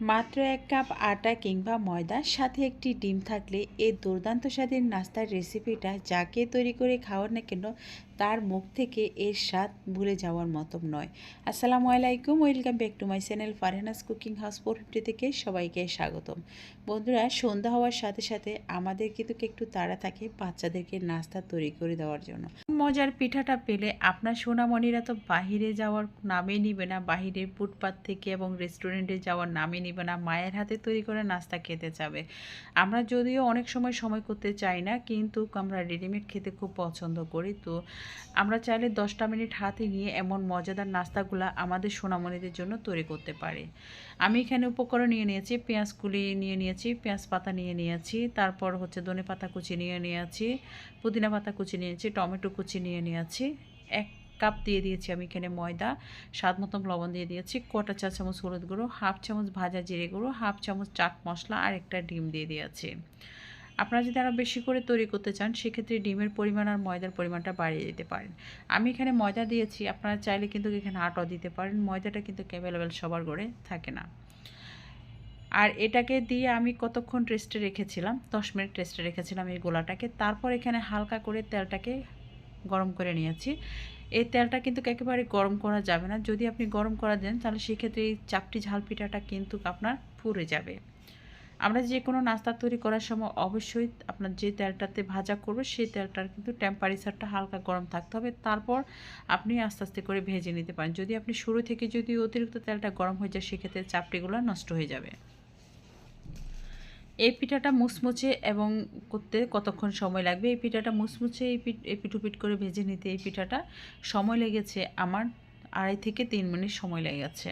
মাত্র এক কাপ আটা কিংবা ময়দার সাথে একটি ডিম থাকলে এই দুর্দান্ত স্বাদের নাস্তার রেসিপিটা যাকে তৈরি করে খাওয়ার না কেন তার মুখ থেকে এর স্বাদ ভুলে যাওয়ার মতো নয়। আসসালামু আলাইকুম, welcome back to my channel Farhana's cooking house four থেকে সবাইকে স্বাগতম। বন্ধুরা, সন্ধ্যা হওয়ার সাথে সাথে আমাদের কিন্তু একটু তাড়া থাকে বাচ্চাদেরকে নাস্তা তৈরি করে দেওয়ার জন্য। মজার পিঠাটা পেলে আপনার সোনামণিরা তো বাহিরে যাওয়ার নামে নিবে না, বাহিরের ফুটপাত থেকে এবং রেস্টুরেন্টে যাওয়ার নামই নিবে না, মায়ের হাতে তৈরি করে নাস্তা খেতে যাবে আমরা যদিও অনেক সময় সময় করতে চাই না, কিন্তু আমরা রেডিমেড খেতে খুব পছন্দ করি। তো আমরা চাইলে দশটা মিনিট হাতে নিয়ে এমন মজাদার নাস্তাগুলো আমাদের সোনামণিদের জন্য তৈরি করতে পারি। আমি এখানে উপকরণ নিয়ে নিয়েছি পেঁয়াজ কুলি নিয়ে নিয়েছি পেঁয়াজ পাতা নিয়ে নিয়েছি, তারপর হচ্ছে ধনে পাতা কুচি নিয়ে নিয়েছি, পুদিনা পাতা কুচি নিয়েছি, টমেটো কুচি নিয়ে নিয়েছি। এক কাপ দিয়ে দিয়েছি আমি এখানে ময়দা, স্বাদ মতন লবণ দিয়ে দিয়েছি, কটা চা চামচ হলুদ গুঁড়ো, হাফ চামচ ভাজা জিরে গুঁড়ো, হাফ চামচ চাট মশলা আর একটা ডিম দিয়ে দিয়েছি। আপনারা যদি আরও বেশি করে তৈরি করতে চান, সেক্ষেত্রে ডিমের পরিমাণ আর ময়দার পরিমাণটা বাড়িয়ে দিতে পারেন। আমি এখানে ময়দা দিয়েছি, আপনারা চাইলে কিন্তু এখানে আটাও দিতে পারেন, ময়দাটা কিন্তু অ্যাভেলেবেল সবার ঘরে থাকে না। আর এটাকে দিয়ে আমি কতক্ষণ রেস্টে রেখেছিলাম, দশ মিনিট রেস্টে রেখেছিলাম এই গোলাটাকে, তারপর এখানে হালকা করে তেলটাকে গরম করে নিয়েছি। এই তেলটা কিন্তু একেবারে গরম করা যাবে না। যদি আপনি গরম করা দেন, তাহলে সেক্ষেত্রে এই চাপটি ঝাল পিঠাটা কিন্তু আপনার পুড়ে যাবে। আমরা যে কোনো নাস্তা তৈরি করার সময় অবশ্যই আপনার যে তেলটাতে ভাজা করবে, সেই তেলটার কিন্তু টেম্পারেচারটা হালকা গরম থাকতে হবে। তারপর আপনি আস্তে আস্তে করে ভেজে নিতে পারেন। যদি আপনি শুরু থেকে যদি অতিরিক্ত তেলটা গরম হয়ে যায়, সেক্ষেত্রে চাপটিগুলো নষ্ট হয়ে যাবে। এই পিঠাটা মুচমুচে এবং করতে কতক্ষণ সময় লাগবে? এই পিঠাটা মুচমুচে এই পিঠ পিঠুপিঠ করে ভেজে নিতে এই পিঠাটা সময় লেগেছে আমার আড়াই থেকে তিন মিনিট সময় লেগেছে।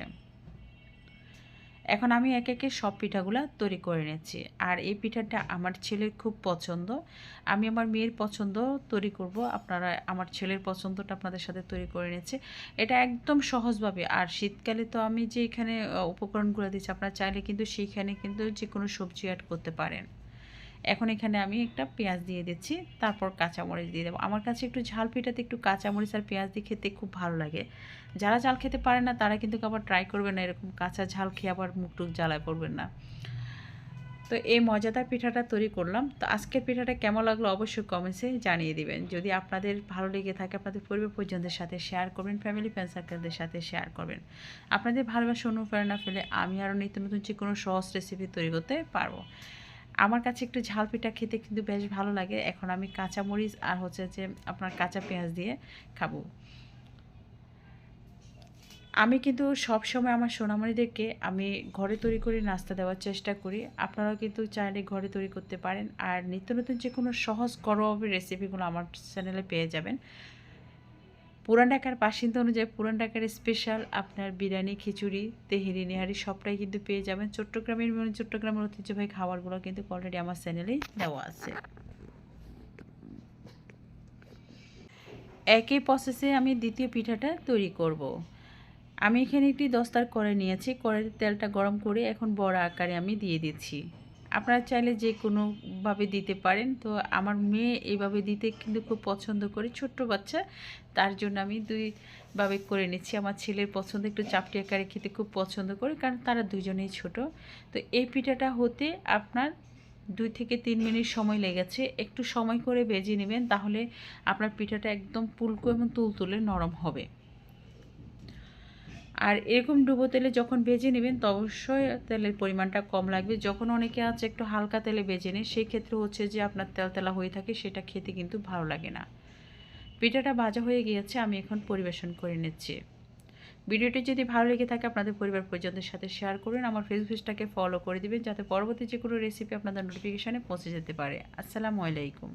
এখন আমি একে একে সব পিঠাগুলো তৈরি করে নিচ্ছি। আর এই পিঠাটা আমার ছেলের খুব পছন্দ। আমি আমার মেয়ের পছন্দ তৈরি করব। আপনারা আমার ছেলের পছন্দটা আপনাদের সাথে তৈরি করে নিচ্ছে। এটা একদম সহজভাবে। আর শীতকালে তো আমি যে এখানে উপকরণগুলো দিচ্ছি, আপনারা চাইলে কিন্তু সেইখানে কিন্তু যে কোনো সবজি অ্যাড করতে পারেন। এখন এখানে আমি একটা পেঁয়াজ দিয়ে দিচ্ছি, তারপর কাঁচামরিচ দিয়ে দেবো। আমার কাছে একটু ঝাল পিঠাতে একটু কাঁচামরিচ আর পেঁয়াজ দিয়ে খেতে খুব ভালো লাগে। যারা ঝাল খেতে পারে না, তারা কিন্তু আবার ট্রাই করবে না এরকম কাঁচা ঝাল খেয়ে আবার মুখটুক জ্বালায় পড়বেন না। তো এই মজাদার পিঠাটা তৈরি করলাম। তো আজকের পিঠাটা কেমন লাগল অবশ্যই কমেন্টসে জানিয়ে দিবেন। যদি আপনাদের ভালো লেগে থাকে, আপনাদের পরিবার পরিজনদের সাথে শেয়ার করবেন ফ্যামিলি ফ্রেন্ড সার্কেলদের সাথে শেয়ার করবেন। আপনাদের ভালোবাসা অনুপ্রেরণা ফেলে আমি আরও নিত্য নতুন যে কোনো সহজ রেসিপি তৈরি করতে পারব। আমার কাছে একটু ঝাল পিঠা খেতে কিন্তু বেশ ভালো লাগে। এখন আমি কাঁচা মরিচ আর হচ্ছে যে আপনার কাঁচা পেঁয়াজ দিয়ে খাব। আমি কিন্তু সব সময় আমার সোনামণিদেরকে আমি ঘরে তৈরি করে নাস্তা দেওয়ার চেষ্টা করি। আপনারাও কিন্তু চাইলে ঘরে তৈরি করতে পারেন। আর নিত্য নতুন যে কোনো সহজ করবে রেসিপিগুলো আমার চ্যানেলে পেয়ে যাবেন। পুরান ঢাকার বাসিন্দা অনুযায়ী পুরান ঢাকার স্পেশাল আপনার বিরিয়ানি, খিচুড়ি, তেহেরি, নেহারি সবটাই কিন্তু পেয়ে যাবেন। চট্টগ্রামের মানে চট্টগ্রামের ঐতিহ্যবাহী খাবারগুলো কিন্তু অলরেডি আমার চ্যানেলেই দেওয়া আছে। একই প্রসেসে আমি দ্বিতীয় পিঠাটা তৈরি করব। আমি এখানে একটি দস্তার করে নিয়েছি। কড়াইতে তেলটা গরম করে এখন বড় আকারে আমি দিয়ে দিচ্ছি। আপনারা চাইলে যে কোনোভাবে দিতে পারেন। তো আমার মেয়ে এইভাবে দিতে কিন্তু খুব পছন্দ করে। ছোট্ট বাচ্চা, তার জন্য আমি দুইভাবে করে নিচ্ছি। আমার ছেলের পছন্দ একটু চাপটি আকারে খেতে খুব পছন্দ করে, কারণ তারা দুজনেই ছোট। তো এই পিঠাটা হতে আপনার দুই থেকে তিন মিনিট সময় লেগেছে। একটু সময় করে বেজে নেবেন, তাহলে আপনার পিঠাটা একদম পুলকো এবং তুলতুলে নরম হবে। আর এরকম ডুবো তেলে যখন ভেজে নেবেন, তো অবশ্যই তেলের পরিমাণটা কম লাগবে। যখন অনেকে আছে একটু হালকা তেলে ভেজে নেয়, সেই ক্ষেত্রে হচ্ছে যে আপনার তেল তেলা হয়ে থাকে, সেটা খেতে কিন্তু ভালো লাগে না। পিঠাটা ভাজা হয়ে গিয়েছে, আমি এখন পরিবেশন করে নিচ্ছি। ভিডিওটি যদি ভালো লেগে থাকে, আপনাদের পরিবার পরিজনদের সাথে শেয়ার করুন, আমার ফেসবুকটাকে ফলো করে দিবেন, যাতে পরবর্তী যে কোনো রেসিপি আপনাদের নোটিফিকেশানে পৌঁছে যেতে পারে। আসসালামু আলাইকুম।